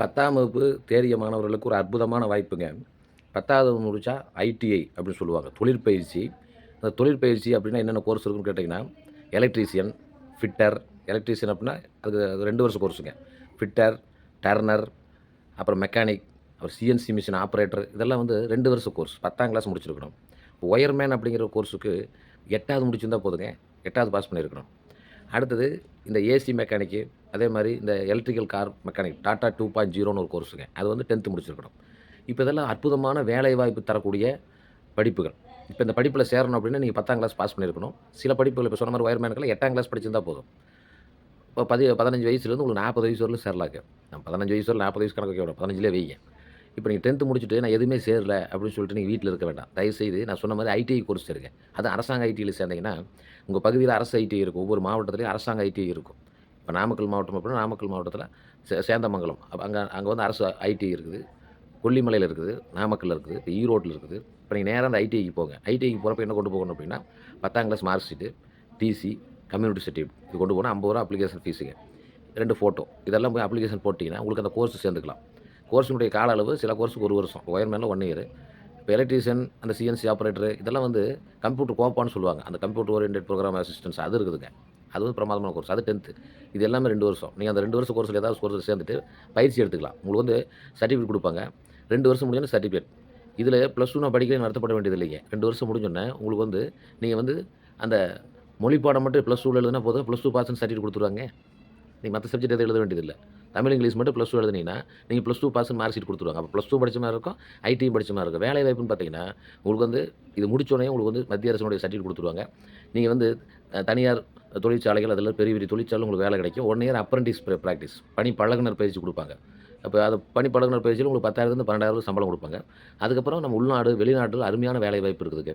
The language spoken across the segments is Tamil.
பத்தாம் வகுப்பு தேறிய மாணவர்களுக்கு ஒரு அற்புதமான வாய்ப்புங்க. பத்தாவது முடித்தா ஐடிஐ அப்படின்னு சொல்லுவாங்க. தொழிற்பயிற்சி. அந்த தொழிற்பயிற்சி அப்படின்னா என்னென்ன கோர்ஸ் இருக்குன்னு கேட்டிங்கன்னா எலக்ட்ரீஷியன் ஃபிட்டர் எலக்ட்ரீஷியன் அப்படின்னா அது அது ரெண்டு வருஷம் கோர்ஸுங்க ஃபிட்டர் டர்னர் அப்புறம் மெக்கானிக் அப்புறம் சிஎன்சி மிஷின் ஆப்ரேட்டர் இதெல்லாம் வந்து ரெண்டு வருஷம் கோர்ஸ் பத்தாம் கிளாஸ் முடிச்சிருக்கணும். ஒயர்மேன் அப்படிங்கிற கோர்ஸுக்கு எட்டாவது முடிச்சிருந்தா போதுங்க. எட்டாவது பாஸ் பண்ணியிருக்கணும். அடுத்தது இந்த ஏசி மெக்கானிக்கு அதே மாதிரி இந்த electrical car mechanic Tata two point ஜீரோன்னு ஒரு கோர்ஸுங்க அது வந்து டென்த்து முடிச்சிருக்கணும். இப்போ இதெல்லாம் அற்புதமான வேலை வாய்ப்பு தரக்கூடிய படிப்புகள். இப்போ இந்த படிப்பில் சேரணும் அப்படின்னா நீங்கள் பத்தாம் கிளாஸ் பாஸ் பண்ணியிருக்கணும். சில படிப்புகள் இப்போ சொன்ன மாதிரி ஒயர்மேனுக்கெல்லாம் எட்டாம் கிளாஸ் படிச்சிருந்தால் போதும். இப்போ பதி பதினஞ்சு வயசுலேருந்து உங்களுக்கு நாற்பது வயசு வரலும் சேரலாக்கு நான் பதினஞ்சு வயசு வரல நாற்பது வயசு கணக்கு வைக்க வைங்க. இப்போ நீங்கள் டென்த்து முடிச்சுட்டு நான் எதுவுமே சேரல அப்படின்னு சொல்லிட்டு நீங்கள் வீட்டில் இருக்க வேண்டாம். தயவுசெய்து நான் சொன்ன மாதிரி ஐடிஐ கோர்ஸ் சேருங்க அது அரசாங்க ஐடியில் சேர்ந்தீங்கன்னா உங்கள் பகுதியில் அரசு ஐடிஐ இருக்கும். ஒவ்வொரு மாவட்டத்துலேயும் அரசாங்க ஐடிஐ இருக்கும். இப்போ நாமக்கல் மாவட்டம் அப்படின்னா நாமக்கல் மாவட்டத்தில் சே சேந்தமங்கலம். அப்போ அங்கே அங்கே வந்து அரசு ஐடிஐ இருக்குது. கொல்லிமலையில் இருக்குது நாமக்கல் இருக்குது இப்போ ஈரோட்டில் இருக்குது. இப்போ நீங்கள் நேராக அந்த ஐடிஐக்கு போங்க. ஐடிஐக்கு போகிறப்ப என்ன கொண்டு போகணும் அப்படின்னா பத்தாம் class mark sheet TC community certificate இது கொண்டு போனால் ஐம்பது ரூபா அப்ளிகேஷன் ஃபீஸுங்க ரெண்டு ஃபோட்டோ இதெல்லாம் போய் அப்ளிகேஷன் போட்டிங்கன்னா உங்களுக்கு அந்த கோர்ஸ் சேர்ந்துக்கலாம். கோர்ஸினுடைய கால அளவு சில கோர்ஸுக்கு ஒரு வருஷம். ஒயர்மேனில் ஒன் இயர் இப்போ எலக்ட்ரீஷியன் அந்த சிஎன்சி ஆப்ரேட்டர் இதெல்லாம் வந்து கம்ப்யூட்டர் கோப்பான்னு சொல்லுவாங்க. அந்த கம்ப்யூட்டர் ஓரியன்ட் ப்ரோக்ராம் அசிஸ்டன்ஸ் அது இருக்குதுங்க. அது வந்து பிரமாதமான கோர்ஸ் அது டென்த்து இது எல்லாமே ரெண்டு வருஷம். நீங்கள் அந்த ரெண்டு வருஷம் கோர்ஸில் ஏதாவது கோர்ஸில் சேர்ந்துட்டு பயிற்சி எடுத்துக்கலாம். உங்களுக்கு வந்து சர்டிஃபிகேட் கொடுப்பாங்க. ரெண்டு வருஷம் முடிஞ்சோன்னே சர்டிஃபிகேட் இதில் ப்ளஸ் டூ நான் படிக்கிறேன் நடத்தப்பட வேண்டியது இல்லைங்க. ரெண்டு வருஷம் முடிஞ்சோடனே உங்களுக்கு வந்து நீங்கள் வந்து அந்த மொழி பாடம் மட்டும் ப்ளஸ் டூவில் எழுதுனா போதும். ப்ளஸ் டூ பாஸ்ன்னு சர்டிஃபிகேட் கொடுத்துருவாங்க. நீங்கள் மற்ற சப்ஜெக்ட் எதுவும் எழுத வேண்டியதில்லை. தமிழ் இங்கிலீஷ் மட்டும் ப்ளஸ் டூ எழுதுனீங்கன்னா நீங்கள் plus two pass mark sheet கொடுத்துருவாங்க அப்போ ப்ளஸ் டூ படிச்ச மாதிரி இருக்கும் ஐடியும் படிச்ச மாதிரி இருக்கும். வேலை வாய்ப்புன்னு பார்த்தீங்கன்னா உங்களுக்கு வந்து இது முடிச்சோடனே உங்களுக்கு வந்து மத்திய அரசினுடைய சர்டிஃபிகேட் கொடுத்துருவாங்க நீங்கள் வந்து தனியார் தொழிற்சாலைகள் அதில் பெரிய பெரிய தொழிற்சாலை உங்களுக்கு வேலை கிடைக்கும். ஒன் இயர் அப்ரண்டிஸ் ப்ராக்டிஸ் பணி பழகுனர் பயிற்சி கொடுப்பாங்க. அப்போ அது பணி பழகுனர் பயிற்சியில் உங்களுக்கு பத்தாயிரத்துலேருந்து பன்னெண்டாயிரம் சம்பளம் கொடுப்பாங்க. அதுக்கப்புறம் நம்ம உள்நாடு வெளிநாட்டில் அருமையான வேலை வாய்ப்பு இருக்குதுக்கு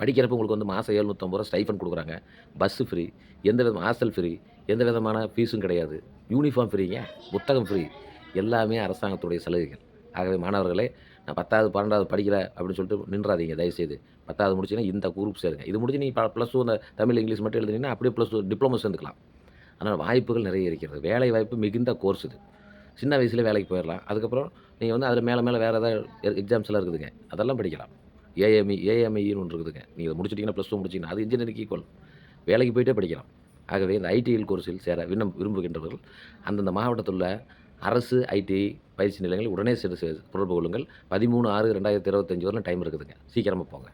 படிக்கிறப்ப உங்களுக்கு வந்து மாதம் எழுநூற்றம்பது ரூபா ஸ்டைஃபன் கொடுக்குறாங்க. பஸ்ஸு ஃப்ரீ எந்த விதம் ஹாஸ்டல் ஃப்ரீ எந்த விதமான ஃபீஸும் கிடையாது யூனிஃபார்ம் ஃப்ரீங்க புத்தகம் ஃப்ரீ எல்லாமே அரசாங்கத்துடைய சலுகைகள். ஆகவே மாணவர்களே நான் பத்தாவது பன்னெண்டாவது படிக்கல அப்படின்னு சொல்லிட்டு நின்றாதீங்க தயவுசெய்து. பத்தாவது முடிச்சுன்னா இந்த குரூப் சேருங்க. இது முடிச்சு நீங்கள் ப்ளஸ் டூ அந்த தமிழ் இங்கிலீஷ் மட்டும் எழுதுனீங்கன்னா அப்படியே ப்ளஸ் டூ டிப்ளமோ சேர்ந்துக்கலாம். அதனால் வாய்ப்புகள் நிறைய இருக்கிறது. வேலை வாய்ப்பு மிகுந்த கோர்ஸ் இது. சின்ன வயசுல வேலைக்கு போயிடலாம் அதுக்கப்புறம் நீங்கள் வந்து அதில் மேலே மேலே வேறு ஏதாவது எக்ஸாம்ஸ் எல்லாம் இருக்குதுங்க. அதெல்லாம் படிக்கலாம். ஏஎம்இ ஏஎம்ஐன்னு ஒன்று இருக்குதுங்க. நீங்கள் முடிச்சிட்டிங்கன்னா ப்ளஸ் டூ முடிச்சிங்கன்னா அது இன்ஜினியரிங் ஈக்குவல் வேலைக்கு போயிட்டே படிக்கலாம். ஆகவே இந்த ஐடிஎல் கோர்ஸில் சேர விண்ணம் விரும்புகின்றவர்கள் அந்தந்த மாவட்டத்தில் உள்ள அரசு ஐடிஐ பயிற்சி நிலையங்கள் உடனே சென்று தொடர்பு கொள்ளுங்கள். பதிமூணு ஆறு ரெண்டாயிரத்தி இருபத்தஞ்சி வரலாம் டைம் இருக்குதுங்க. சீக்கிரமாக போங்க.